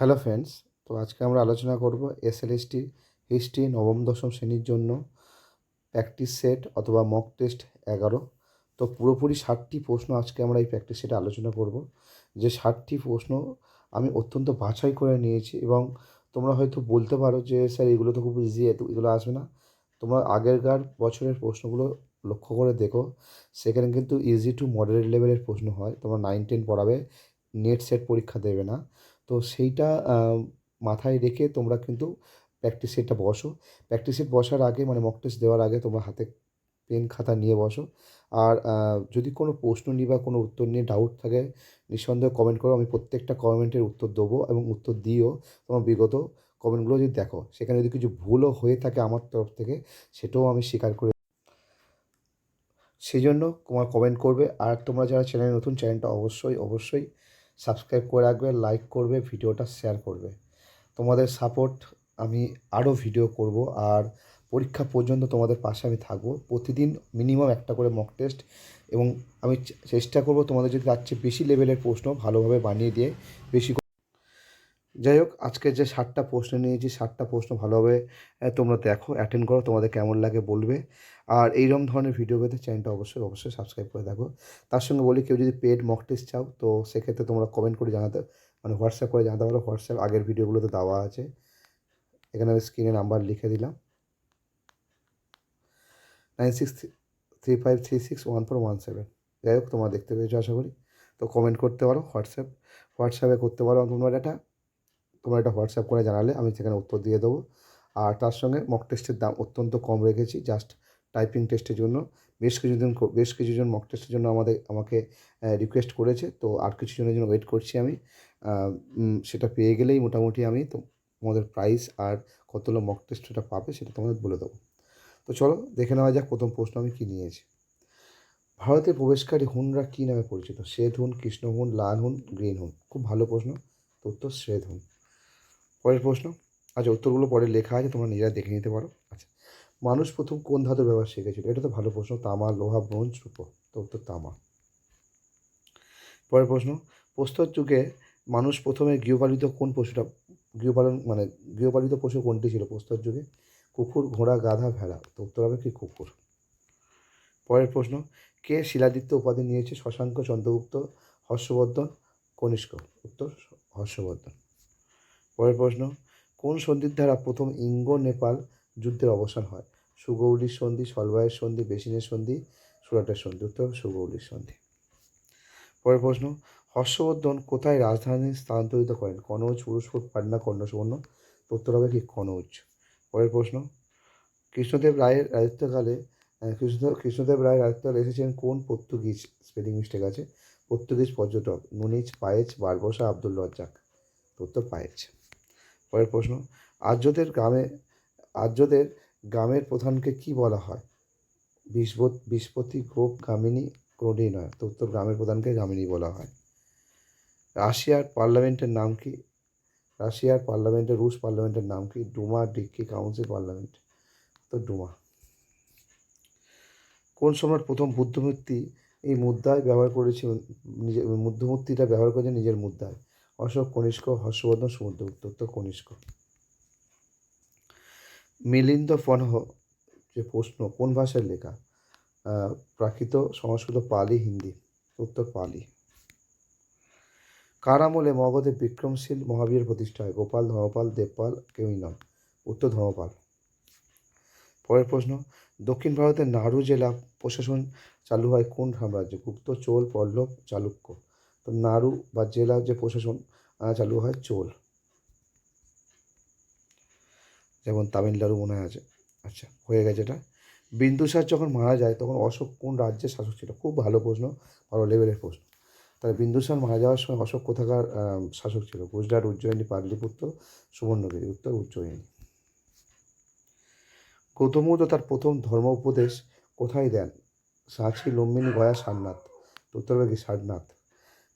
Hello friends, তো আজকে আমরা আলোচনা করব এসএলএসটি হিস্ট্রি নবম দশম শ্রেণির জন্য প্র্যাকটিস সেট অথবা মক টেস্ট এগারো। তো পুরোপুরি ষাটটি প্রশ্ন আজকে আমরা এই প্র্যাকটিস সেটে আলোচনা করব। যে ষাটটি প্রশ্ন আমি অত্যন্ত বাছাই করে নিয়েছি এবং তোমরা হয়তো বলতে পারো যে, স্যার, এগুলো তো খুব ইজি এগুলো আসবে না। তোমরা আগেরকার বছরের প্রশ্নগুলো লক্ষ্য করে দেখো। সেখানে কিন্তু ইজি টু মডারেট লেভেলের প্রশ্ন হয়। তোমরা নাইন টেন পড়াবে নেট সেট পরীক্ষা দেবে না। তো সেইটা মাথায় রেখে তোমরা কিন্তু প্র্যাকটিস সেটটা বসো। প্র্যাকটিস সেট বসার আগে মানে মক টেস্ট দেওয়ার আগে তোমরা হাতে পেন খাতা নিয়ে বসো। আর যদি কোনো প্রশ্ন নিয়ে বা কোনো উত্তর নিয়ে ডাউট থাকে, নিঃসন্দেহে কমেন্ট করো। আমি প্রত্যেকটা কমেন্টের উত্তর দেবো এবং উত্তর দিও তোমার বিগত কমেন্টগুলো যদি দেখো। সেখানে যদি কিছু ভুলও হয়ে থাকে আমার তরফ থেকে, সেটাও আমি স্বীকার করে সেই জন্য তোমার কমেন্ট করবে। আর তোমরা যারা চ্যানেলে নতুন চ্যানেলটা অবশ্যই অবশ্যই সাবস্ক্রাইব করে রাখবে লাইক করবে, ভিডিওটা শেয়ার করবে। তোমাদের সাপোর্ট আমি আরও ভিডিও করব আর পরীক্ষা পর্যন্ত তোমাদের পাশে আমি থাকব। প্রতিদিন মিনিমাম একটা করে মক টেস্ট এবং আমি চেষ্টা করব তোমাদের যদি তার চেয়ে বেশি লেভেলের প্রশ্ন ভালোভাবে বানিয়ে দিয়ে বেশি যাই হোক, আজকে যে ষাটটা প্রশ্ন নিয়েছি ষাটটা প্রশ্ন ভালোভাবে তোমরা দেখো অ্যাটেন্ড করো, তোমাদের কেমন লাগে বলবে। আর এইরকম ধরনের ভিডিও পেতে চ্যানেলটা অবশ্যই অবশ্যই সাবস্ক্রাইব করে দেখো। তার সঙ্গে বলি, কেউ যদি পেড মক টেস্ট চাও, তো সেক্ষেত্রে তোমরা কমেন্ট করে জানাতে মানে হোয়াটসঅ্যাপ করে জানাতে পারো। হোয়াটসঅ্যাপ আগের ভিডিওগুলোতে দেওয়া আছে। এখানে আমি স্ক্রিনে নাম্বার লিখে দিলাম। Nine six three five three six one four one seven যাই হোক, তোমরা দেখতে পেয়েছ, আশা করি। তো কমেন্ট করতে পারো হোয়াটসঅ্যাপ হোয়াটসঅ্যাপে করতে পারো তোমরা এটা তোমরা এটা হোয়াটসঅ্যাপ করে জানালে, আমি সেখানে উত্তর দিয়ে দেবো। আর তার সঙ্গে মক টেস্টের দাম অত্যন্ত কম রেখেছি জাস্ট টাইপিং টেস্টের জন্য। বেশ কিছুজন বেশ কিছুজন মক টেস্টের জন্য আমাদের, আমাকে রিকোয়েস্ট করেছে, তো আর কিছু জনের জন্য ওয়েট করছি আমি। সেটা পেয়ে গেলেই মোটামুটি আমি তো, তোমাদের প্রাইস আর কতগুলো মক টেস্ট সেটা পাবে সেটা তোমাদের বলে দেবো। তো চলো, দেখে নেওয়া যাক প্রথম প্রশ্ন আমি কী নিয়েছি। ভারতে প্রবেশকারী হুনরা কী নামে পরিচিত? শ্বেত হুন, কৃষ্ণ হুন, লাল হুন, গ্রিন হুন? খুব ভালো প্রশ্ন। তো উত্তর শ্বেত হুন। পরের প্রশ্ন। আচ্ছা উত্তরগুলো পরে লেখা আছে, তোমরা নিজেরা দেখে নিতে পারো। আচ্ছা মানুষ প্রথম কোন ধাতুর ব্যবহার শিখেছিল? এটা তো ভালো প্রশ্ন। তামা, লোহা, ব্রোঞ্জ রূপ তো উত্তর তামা। পরের প্রশ্ন, প্রস্তর যুগে মানুষ প্রথমে গৃহপালিত কোন পশুটা, গৃহপালন মানে গৃহপালিত পশু কোনটি ছিল প্রস্তর যুগে? কুকুর, ঘোড়া, গাধা, ভেড়া। তো উত্তর হবে কি কুকুর। পরের প্রশ্ন, কে শিলাদিত্য উপাধি নিয়েছে? শশাঙ্ক, চন্দ্রগুপ্ত, হর্ষবর্ধন, কনিষ্ক। উত্তর, হর্ষবর্ধন। পরের প্রশ্ন, কোন সন্ধির দ্বারা প্রথম ইঙ্গ নেপাল যুদ্ধের অবসান হয়? সুগৌলির সন্ধি সলবায়ের সন্ধি বেসিনের সন্ধি, সুরাটের সন্ধি, উত্তর সুগৌলির সন্ধি। পরের প্রশ্ন, হর্ষবর্ধন কোথায় রাজধানী স্থানান্তরিত করেন? কনৌজ, পুরুষপুর, পাটনা কর্ণ সুবর্ণ উত্তর হবে কি কনৌজ। পরের প্রশ্ন, কৃষ্ণদেব রায়ের রাজত্বকালে কৃষ্ণদেব কৃষ্ণদেব রায়ের রাজত্বকালে এসেছেন কোন পর্তুগিজ স্পেলিং মিস্টেক আছে? পর্তুগিজ পর্যটক Nuniz Paes Barbosa, Abdul Razzaq. উত্তর পায়েজ পরের প্রশ্ন, আর্যদের গ্রামে, আর্যদের গ্রামের প্রধানকে কি বলা হয়? বিষ্পত বিষ্পতি, গোপ, গামিনী কোনোটিই নয়। তো উত্তর গ্রামের প্রধানকে গামিনী বলা হয়। রাশিয়ার পার্লামেন্টের নাম কি? রাশিয়ার পার্লামেন্টের, রুশ পার্লামেন্টের নাম কি? ডুমা ডিক্কি কাউন্সিল পার্লামেন্ট। তো ডুমা। কোন সম্রাট প্রথম বুদ্ধমূর্তি এই মুদ্রায় ব্যবহার করেছে নিজের বুদ্ধমূর্তিটা ব্যবহার করেছে নিজের মুদ্রায়। অশোক কনিষ্ক, হর্ষবর্ধন সমুদ্রগুপ্ত উত্তর কনিষ্ক। মিলিন্দ ফনহ, যে প্রশ্ন, কোন ভাষায় লেখা? প্রাকৃত সংস্কৃত পালি, হিন্দি। উত্তর পালি। কার আমলে মগধে বিক্রমশীল মহাবীর প্রতিষ্ঠা হয়। গোপাল, ধর্মপাল, দেবপাল কেউই নন। উত্তর ধর্মপাল। পরের প্রশ্ন, দক্ষিণ ভারতের নাড়ু জেলা প্রশাসন চালু হয় কোন সাম্রাজ্য? গুপ্ত, চোল, পল্লব, চালুক্য। তো নাড়ু বা জেলা যে প্রশাসন চালু হয় চোল। যেমন তামিলনাড়ু মনে আছে। আচ্ছা হয়ে গেছে এটা। বিন্দুসার যখন মারা যায়, তখন অশোক কোন রাজ্যের শাসক ছিল? খুব ভালো প্রশ্ন ভালো লেভেলের প্রশ্ন। তাহলে বিন্দুসার মারা যাওয়ার সময় অশোক কোথাকার শাসক ছিল? গুজরাট উজ্জয়িনী পাটলিপুত্র সুবর্ণগিরি উত্তর উজ্জয়িনী। গৌতম বুদ্ধ তার প্রথম ধর্ম উপদেশ কোথায় দেন? সাঁচি, লম্বিনী, গয়া, সারনাথ। উত্তর সারনাথ।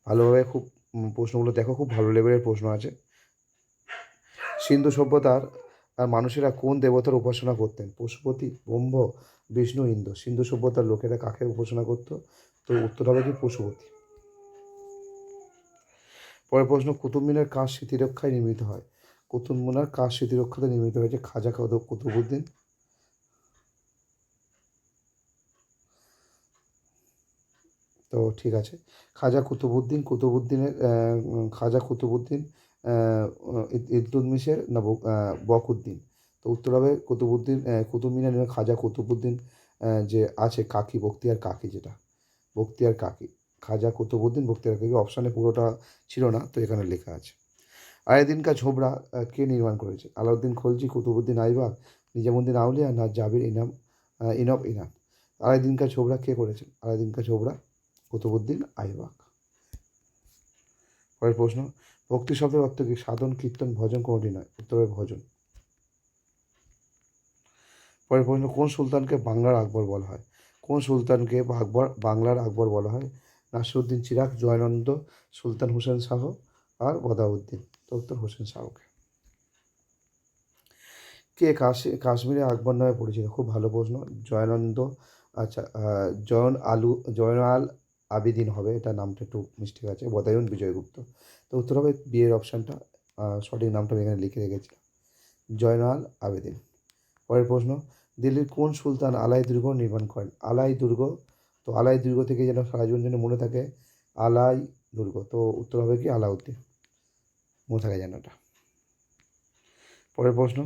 ভালোভাবে খুব প্রশ্নগুলো দেখো, খুব ভালো লেভেলের প্রশ্ন আছে। সিন্ধু সভ্যতার, আর মানুষেরা কোন দেবতার উপাসনা করতেন? পশুপতি, ব্রহ্ম, বিষ্ণু, ইন্দ্র। সিন্ধু সভ্যতার লোকেরা কাকে উপাসনা করত? তো উত্তর হবে কি পশুপতি। পরের প্রশ্ন কুতুব মিনার কার স্মৃতিরক্ষায় নির্মিত হয়? কুতুব মিনার কার স্মৃতিরক্ষাতে নির্মিত হয়েছে খাজা কদব কুতুবুদ্দিন? তো ঠিক আছে। খাজা কুতুবুদ্দিন কুতুবুদ্দিনের খাজা কুতুবুদ্দিন আহ, না বক- বকুদ্দিন। তো উত্তর হবে কুতুবুদ্দিন কুতুব মিনার খাজা কুতুবুদ্দিন যে আছে কাকি বক্তিয়ার কাকি যেটা। বক্তিয়ার কাকি। খাজা কুতুবুদ্দিন বক্তিয়ার কাকি। অপশানে পুরোটা ছিল না তো এখানে লেখা আছে। আলাউদ্দিন কা ঝোবরা কে নির্মাণ করেছে? আলাউদ্দিন খলজি কুতুবুদ্দিন আইবাক নিজামুদ্দিন আউলিয়া না জাবির ইনাম ইনব ইনান আলাউদ্দিন কা ঝোবরা কে করেছেন? আলাউদ্দিন কা ঝোবরা কুতুবুদ্দিন আইবাক পরের প্রশ্ন, ভক্তি শব্দের অর্থ কি? সাধন, কীর্তন, ভজন কোনটি নয়। উত্তর ভজন। পরের প্রশ্ন, কোন সুলতানকে বাংলার আকবর বলা হয়? কোন সুলতানকে আকবর, বাংলার আকবর বলা হয়? নাসিরুদ্দিন চিরাক জয়নন্দ, সুলতান হোসেন শাহ আর বদাউদ্দিন উত্তর হোসেন শাহকে। কে কাশি, কাশ্মীরে আকবর নামে পরিচিত? খুব ভালো প্রশ্ন। জয়নন্দ আচ্ছা জয়ন আলু, জয়ন আল আবিদিন হবে, এটা নামটা একটু মিস্টেক আছে বদায়ন বিজয়গুপ্ত। তো উত্তর হবে বিয়ের অপশানটা সঠিক নামটা আমি এখানে লিখে রেখেছিলাম। জয়নাল আবেদিন। পরের প্রশ্ন, দিল্লির কোন সুলতান আলাই দুর্গ নির্মাণ করেন? আলাই দুর্গ তো আলাই দুর্গ থেকে যেন সারা জীবন যেন মনে থাকে আলাই দুর্গ তো উত্তর হবে কি? আলাউদ্দিন। মনে থাকে যেন এটা। পরের প্রশ্ন,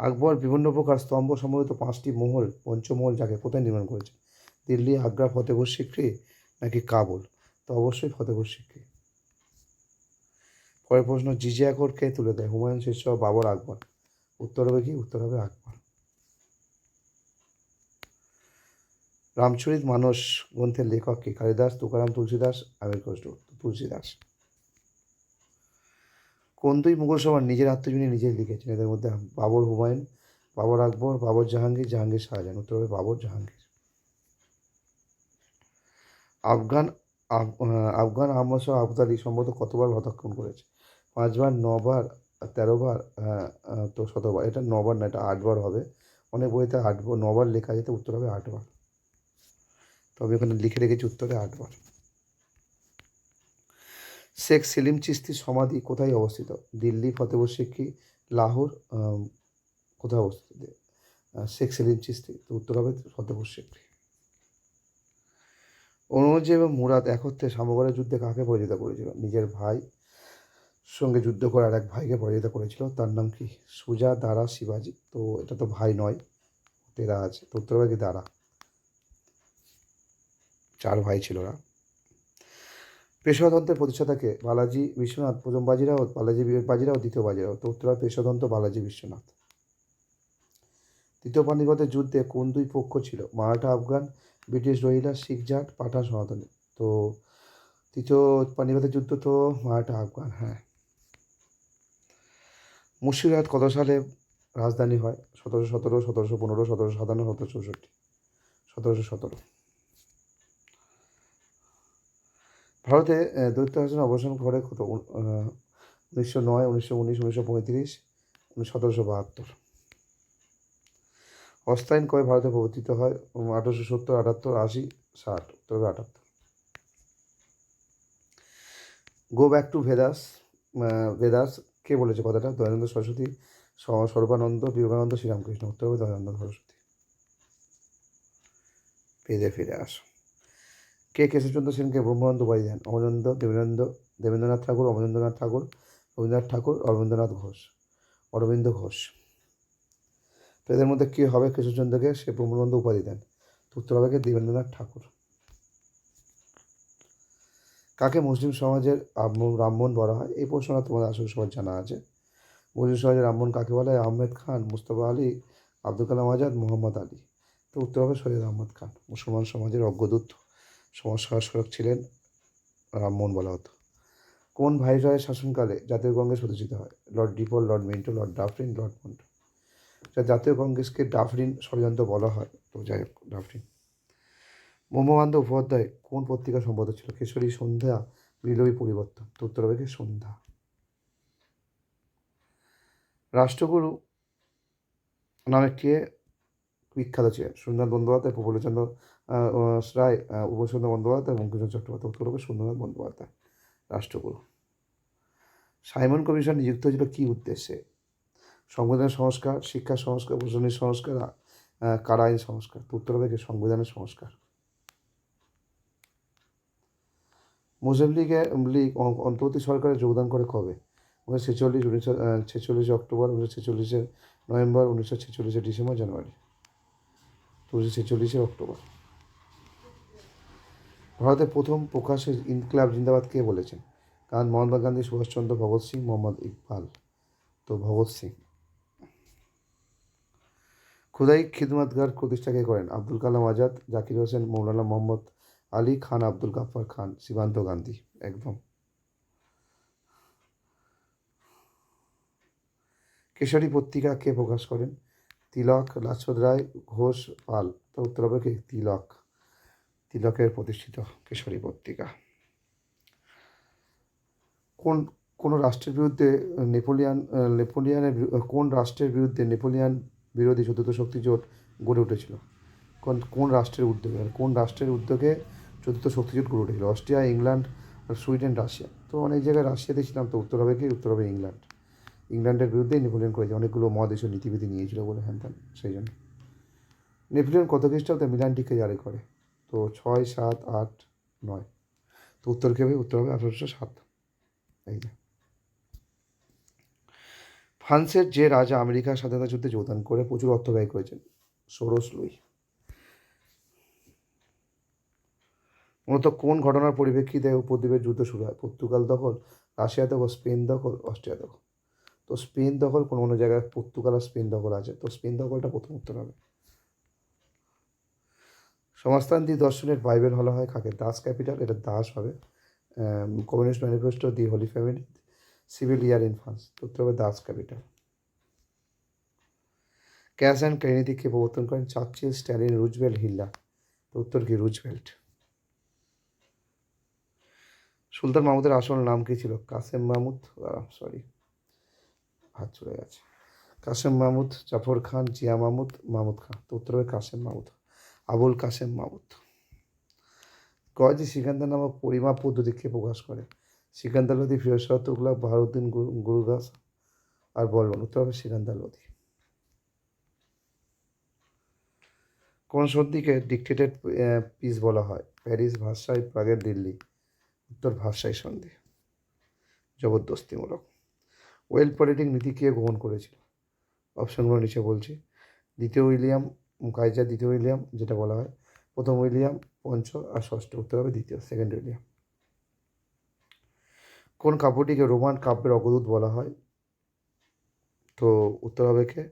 আকবর বিভিন্ন প্রকার স্তম্ভ সম্বলিত পাঁচটি মহল, পঞ্চমহল যাকে কোথায় নির্মাণ করেছে দিল্লি, আগ্রা ফতেপুর সিক্রি নাকি কাবুল? তো অবশ্যই ফতেপুর সিক্রি পরের প্রশ্ন, জিজিয়া কোড কে তুলে দেয়? হুমায়ুন শেষ বাবর আকবর। উত্তর হবে কি? উত্তর হবে আকবর। রামচরিত মানস গ্রন্থের লেখক কে? কালিদাস, তুকারাম, তুলসীদাস আমির ঘোষ তুলসীদাস। কোন দুই মুঘল সভার নিজের আত্মজীবনী নিজেই লিখেছেন? এদের মধ্যে বাবর হুমায়ুন, বাবর আকবর, বাবর জাহাঙ্গীর জাহাঙ্গীর শাহজাহান। উত্তর হবে বাবর জাহাঙ্গীর। আফগান আফগান আহমদ শাহ আবদালি সম্ভবত কতবার হত্যাক্রমণ করেছে? পাঁচবার, নবার, তেরোবার তো শতবার। এটা নবার না, এটা আটবার হবে। অনেক বইতে আটবার নবার লেখা যেতে উত্তর হবে আটবার। তবে এখানে লিখে রেখেছি উত্তরে আটবার। শেখ সেলিম চিস্তির সমাধি কোথায় অবস্থিত? দিল্লি ফতেপুর সিক্রি লাহোর কোথায় অবস্থিত? শেখ সেলিম চিস্তি, তো উত্তর হবে ফতেপুর সিক্রি ঔরঙ্গজেব এবং মুরাদ একত্রে সামগরের যুদ্ধে কাকে পরাজিত করেছিল? নিজের ভাই সঙ্গে যুদ্ধ করার এক ভাইকে পরাজিত করেছিল। তার নাম কি? সুজা দারা শিবাজি। তো এটা তো ভাই নয়, তেরা আছে। তো দারা। চার ভাই ছিল ওরা। পেশোয়াতন্ত্রের প্রতিষ্ঠাতাকে বালাজি বিশ্বনাথ, প্রথম বাজিরাও, বালাজি বাজিরাও, দ্বিতীয় বাজিরাও। তো উত্তর হবে পেশোতন্ত্র বালাজি বিশ্বনাথ। তৃতীয় পানিপথের যুদ্ধে কোন দুই পক্ষ ছিল? মারাঠা, আফগান, ব্রিটিশ রহিলা শিখ জাট, পাঠান সনাতনী। তো তৃতীয় পানিপথের যুদ্ধ তো মারাঠা, আফগান হ্যাঁ। মুর্শিদাবাদ কত সালে রাজধানী হয়? সতেরোশো সতেরো, সতেরোশো পনেরো, সতেরোশো সাতান্ন, সতেরোশো চৌষট্টি। সতেরোশো সতেরো। ভারতে দৈত্য শাসন অবসান করে কত? উনিশশো নয়, উনিশশো উনিশ, উনিশশো পঁয়ত্রিশ সতেরোশো বাহাত্তর। অস্তায়ন কবে ভারতে প্রবর্তিত হয় আঠারোশো সত্তর, আটাত্তর, আশি, ষাট হবে আটাত্তর। Go back to Vedas Vedas কে বলেছে কথাটা? দয়ানন্দ সরস্বতী সর্বানন্দ, বিবেকানন্দ, শ্রীরামকৃষ্ণ। উত্তর হবে দয়ানন্দ সরস্বতী। ফিরে ফিরে আসো। কে কেশবচন্দ্র সেনকে ব্রহ্মানন্দ উপাধি দেন? অমরেন্দ্র, দেবেন্দ্র, দেবেন্দ্রনাথ ঠাকুর, অমরেন্দ্রনাথ ঠাকুর, রবীন্দ্রনাথ ঠাকুর অরবিন্দ্রনাথ ঘোষ। অরবিন্দ ঘোষ। তো এদের মধ্যে কী হবে কেশবচন্দ্রকে সে ব্রহ্মানন্দ উপাধি দেন। তো উত্তর হবে দেবেন্দ্রনাথ ঠাকুর। কাকে মুসলিম সমাজের ব্রাহ্মণ বলা হয়? এই প্রশ্নটা তোমাদের আসলে সবার জানা আছে। মুসলিম সমাজের ব্রাহ্মণ কাকে বলা? হয় আহমেদ খান, মুস্তফা আলী, আব্দুল কালাম আজাদ, মোহাম্মদ আলী। তো উত্তর হবে সৈয়দ আহমদ খান। মুসলমান সমাজের অগ্রদূত সমাজ সংস্কারক ছিলেন রামমোহন বলা হতো। কোন ভাইসরয়ের শাসনকালে জাতীয় কংগ্রেস প্রতিষ্ঠিত হয়? Lord ডিপল, lord Minto, lord Dufferin, lord Minto. যা জাতীয় কংগ্রেসকে ডাফরিন ষড়যন্ত্র বলা হয়। তো যাই হোক, ডাফরিন। মোহাম্মদ উপাধ্যায় কোন পত্রিকা সম্পাদক ছিল? কেশরী সন্ধ্যা বিপ্লবী পরিবর্তন। তো উত্তর হবে সন্ধ্যা। রাষ্ট্রগুরু নামে কে বিখ্যাত ছিলেন সুন্দরনাথ বন্দ্যোপাধ্যায়, প্রফুল্লচন্দ্র রায় উপেন্দ্রচন্দ্র বন্দ্যোপাধ্যায় বঙ্কিমচন্দ্র চট্টোপাধ্যায়। উত্তর হবে সুন্দরনাথ বন্দ্যোপাধ্যায়, রাষ্ট্রগুরু। সাইমন কমিশন নিযুক্ত হয়েছিল কী উদ্দেশ্যে? সংবিধানের সংস্কার, শিক্ষা সংস্কার, প্রশাসনিক সংস্কার কারা আইন সংস্কার? উত্তর হবে সংবিধানের সংস্কার। মুসলিম লীগে লীগ অন্তর্বর্তী সরকারে যোগদান করে কবে? উনিশশো ছেচল্লিশ, উনিশশো ছেচল্লিশে অক্টোবর, উনিশশো ছেচল্লিশে নভেম্বর, উনিশশো ছেচল্লিশে ডিসেম্বর, জানুয়ারি। উনিশশো ছেচল্লিশে অক্টোবর। ভারতের প্রথম প্রকাশ্যে ইনকলাব জিন্দাবাদ কে বলেছেন? কারণ মহাত্মা গান্ধী, সুভাষচন্দ্র ভগৎ সিং, মোহাম্মদ ইকবাল। তো ভগৎ সিং। খুদাই খিদমতগার প্রতিষ্ঠাকে করেন। আব্দুল কালাম আজাদ, জাকির হোসেন, মৌলানা মোহাম্মদ আলী খান, আব্দুল গাফফার খান, সীমান্ত গান্ধী, একদম। কেশরী পত্রিকা কে প্রকাশ করেন? তিলক লাজপত রায়, ঘোষ, পাল। তো উত্তর হবে কি? তিলক। তিলকের প্রতিষ্ঠিত কেশরী পত্রিকা। কোন কোন রাষ্ট্রের বিরুদ্ধে নেপোলিয়ান, নেপোলিয়ানের কোন রাষ্ট্রের বিরুদ্ধে নেপোলিয়ান বিরোধী চতুর্থ শক্তি জোট গড়ে উঠেছিল। কোন কোন রাষ্ট্রের উদ্যোগে? আর কোন রাষ্ট্রের উদ্যোগে চতুর্থ শক্তি জোট গড়ে উঠেছিল? অস্ট্রিয়া, ইংল্যান্ড আর সুইডেন, রাশিয়া। তো অনেক জায়গায় রাশিয়াতে ছিলাম। তো উত্তর হবে কি? উত্তর হবে ইংল্যান্ড। ইংল্যান্ডের বিরুদ্ধে নেপোলিয়ন করেছে। অনেকগুলো মহাদেশীয় নীতিবিধি নিয়েছিল বলে হ্যান ত্যান, সেই জন্য। নেপোলিয়ন কত খ্রিস্টাব্দে? মিলানটিকে জারি করে। তো ছয়, সাত, আট, নয়। তো উত্তর কে হবে? উত্তর হবে আঠারোশো সাত। এই যে। ফ্রান্সের যে রাজা আমেরিকার স্বাধীনতা যুদ্ধে যোগদান করে প্রচুর অর্থ ব্যয় করেছেন, সোরস লুই। মূলত কোন ঘটনার পরিপ্রেক্ষিতে উপদ্বীপের যুদ্ধ শুরু হয়? পর্তুগাল দখল, রাশিয়া দখল, স্পেন দখল, অস্ট্রিয়া দখল। তো স্পেন দখল কোনো কোনো জায়গায় পর্তুগাল আর স্পেন দখল আছে। তো স্পেন দখলটা প্রথম উত্তর হবে। সমাজতান্ত্রিক দর্শনের বাইবেল বলা হয় কাকে দাস ক্যাপিটাল, এটা দাস হবে communist manifesto the holy family civil year in France উত্তর হবে দাস ক্যাপিটাল ক্যাশ অ্যান্ড ক্রেডিটকে প্রবর্তন করেন চার্চিল স্ট্যালিন রুজবেল্ট হিল্লা তো উত্তর কি রুজবেল্ট সুলতান মাহমুদের আসল নাম কি ছিল? কাসেম মাহমুদ সরি হাত চলে গেছে। কাসেম মাহমুদ, জাফর খান, জিয়া মাহমুদ মাহমুদ খান। তো উত্তর হবে কাসেম মাহমুদ, আবুল কাসেম মাহমুদ। গয়জি সিকান্দার নামক পরিমাপ পদ্ধতিকে প্রকাশ করে? সিকান্দার লোধি ফিরোজ শাহ তুগলক বাহারুদ্দিন গুরু- গুরুদাস আর বলবন, উত্তর হবে সিকান্দার লোধি কোন সন্ধিকে ডিক্টেটেড পিস বলা হয়? প্যারিস ভাষায় প্রাগের দিল্লি। উত্তর ভাষায় সন্ধি। জবরদস্তিমূলক। ওয়েল পলিটিক নীতি কে গ্রহণ করেছিল? অপশনগুলো নিচে বলছি। দ্বিতীয় উইলিয়াম কাইজার দ্বিতীয় উইলিয়াম, যেটা বলা হয়। প্রথম উইলিয়াম পঞ্চ আর ষষ্ঠ, উত্তর হবে দ্বিতীয় সেকেন্ড উইলিয়াম। কোন কাব্যটিকে রোমান কাব্যের অগ্রদূত বলা হয়? তো উত্তর হবে কে?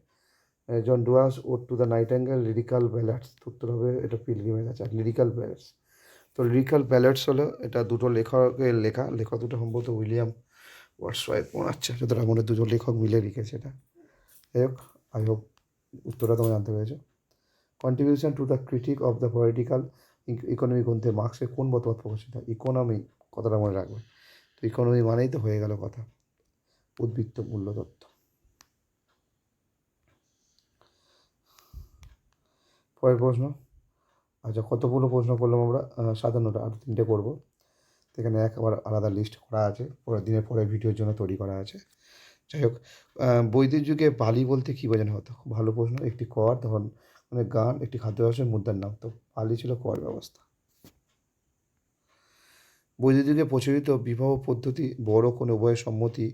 John Dooars, ode to the nightingale lyrical ballads উত্তর হবে এটা পিলগ্রিমের আছে আর লিরিক্যাল ব্যালার্টস তো লিরিক্যাল ব্যালার্টস হলো, এটা দুটো লেখকের লেখা লেখক দুটো সম্ভবত উইলিয়াম ওয়ার্ডসওয়াইথ মনে হচ্ছে যতটা মনে দুটো লেখক মিলে লিখেছে এটা। যাই হোক আই হোপ উত্তরটা তোমরা জানতে পেরেছ। Contribution to the critique of the political economy গ্রন্থে মার্ক্সের কোন মতবাদ প্রকাশিত ইকোনমি কথাটা মনে রাখবে। তো ইকোনমি মানেই তো হয়ে গেল কথা। উদ্বৃত্ত মূল্য তত্ত্ব পরের প্রশ্ন। আচ্ছা কতগুলো প্রশ্ন করলাম আমরা? সাতান্নটা, আর তিনটে করব। সেখানে এক আবার আলাদা লিস্ট করা আছে। পরের দিনের পরের ভিডিওর জন্য তৈরি করা আছে। যাই হোক বৈদিক যুগে বালি বলতে কী বোঝানো হতো? খুব ভালো প্রশ্ন। একটি কর, তখন মানে গান, একটি খাদ্য ব্যবসার মুদ্রার নাম। তো বালি ছিল কর ব্যবস্থা। যুগে প্রচলিত বিবাহ পদ্ধতি বড় কোনো উভয়ের সম্মতি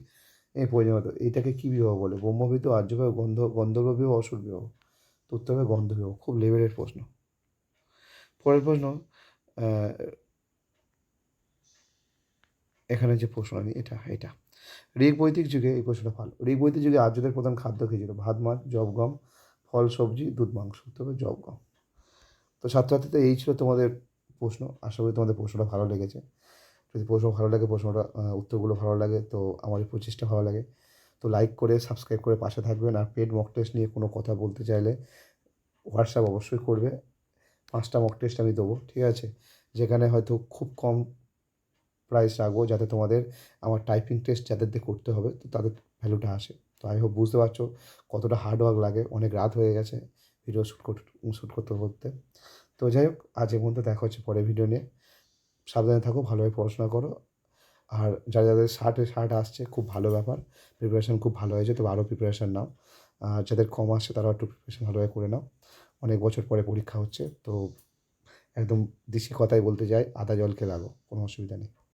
হতো এইটাকে কী বিবাহ বলে? ব্রহ্মবিবাহ আর্যবিবাহ, গন্ধ, গন্ধর্ব বিবাহ, অসুর বিবাহ তো উত্তর হবে গন্ধ বিবাহ। খুব লেভেলের প্রশ্ন। পরের প্রশ্ন এখানে যে প্রশ্ন আমি এটা এটা। ঋগ বৈদিক যুগে এই প্রশ্নটা ভালো। ঋগ বৈদিক যুগে আর্যদের প্রধান খাদ্য কী ছিল? ভাত, মাছ, জব গম, ফল, সবজি, দুধ, মাংস। তবে জব গম। তো ছাত্রছাত্রীতে এই ছিল তোমাদের প্রশ্ন। আশা করি তোমাদের প্রশ্নটা ভালো লেগেছে। যদি প্রশ্ন ভালো লাগে, প্রশ্নটা উত্তরগুলো ভালো লাগে, তো আমার এই প্রচেষ্টা ভালো লাগে। তো লাইক করে সাবস্ক্রাইব করে পাশে থাকবেন আর পেড মক টেস্ট নিয়ে কোনো কথা বলতে চাইলে হোয়াটসঅ্যাপ অবশ্যই করবে। পাঁচটা মক টেস্ট আমি দেবো, ঠিক আছে? যেখানে হয়তো খুব কম প্রাইস রাখব যাতে তোমাদের আমার টাইপিং টেস্ট যাদের দিয়ে করতে হবে, তো তাদের ভ্যালুটা আসে। তো আই হোপ বুঝতে পারছ কতটা হার্ড ওয়ার্ক লাগে। অনেক রাত হয়ে গেছে ভিডিও শ্যুট করতে শ্যুট করতে করতে। তো যাই হোক, আজ এ পর্যন্ত দেখা হচ্ছে পরে ভিডিও নিয়ে। সাবধানে থাকো, ভালোভাবে পড়াশোনা করো। আর যারা যাদের ষাটে, ষাট আসছে, খুব ভালো ব্যাপার। প্রিপারেশান খুব ভালো হয়েছে, তবে আরও প্রিপারেশান নাও। আর যাদের কম আসছে তারা একটু প্রিপারেশান ভালোভাবে করে নাও। অনেক বছর পরে পরীক্ষা হচ্ছে, তো একদম দেশি কথাই বলতে যাই, আদা জলকে লাগো কোনো অসুবিধা নেই।